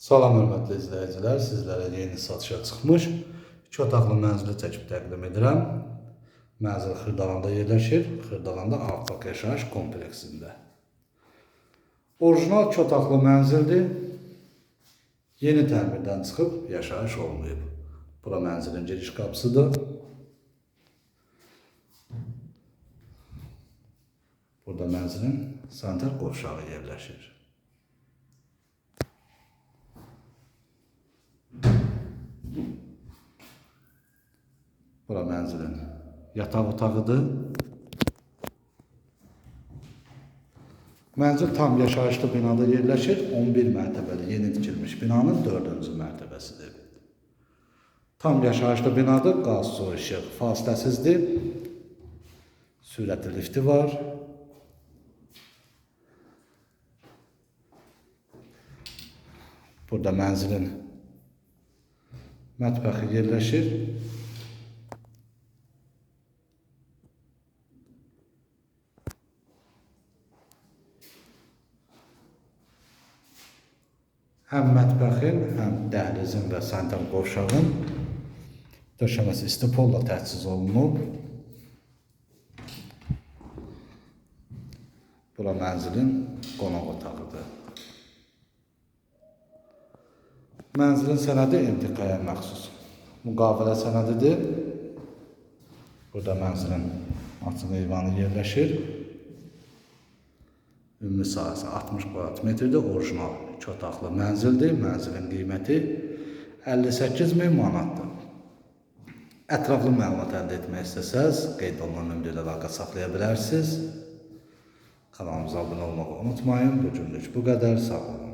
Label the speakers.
Speaker 1: Salam hörmətli izləyicilər, sizlərə yeni satışa çıxmış 2 otaqlı mənzili çəkib təqdim edirəm. Mənzil Xırdalanda yerləşir. Xırdalanda Ağbaq yaşayış kompleksində. Orijinal 2 otaqlı mənzildir. Yeni təmirdən çıxıb yaşayış olmayıb. Bura mənzilin giriş qapısıdır. Burada mənzilin sanitar qovşağı yerləşir. Bura mənzilin yataq otağıdır. Mənzil tam yaşayışlı binada yerləşir. 11 mərtəbəli yeni tikilmiş binanın 4-cü mərtəbəsidir. Tam yaşayışlı binadır. Qaz, su, işıq fasiləsizdir. Sürətli lifti var. Burada mənzilin mətbəxi yerləşir. Həm mətbəxin, həm dəhlizin və sanitar qovşağın döşəməsi istipolla təchiz olunub. Bura mənzilin qonaq otağıdır. Mənzilin sənədi MTK-yə məxsus. Müqavilə sənədidir. Burada mənzilin açıq eyvanı yerləşir. Ümumi sahəsi 60 kvadrat metrdir, orijinal 2 otaqlı mənzildir. Mənzilin qiyməti 58 min manatdır. Ətraflı məlumat əldə etmək istəsəz, qeyd olunan nömrədə əlaqə saxlaya bilərsiniz. Kanalımıza abunə olmağı unutmayın. Bu günlük bu qədər. Sağ olun.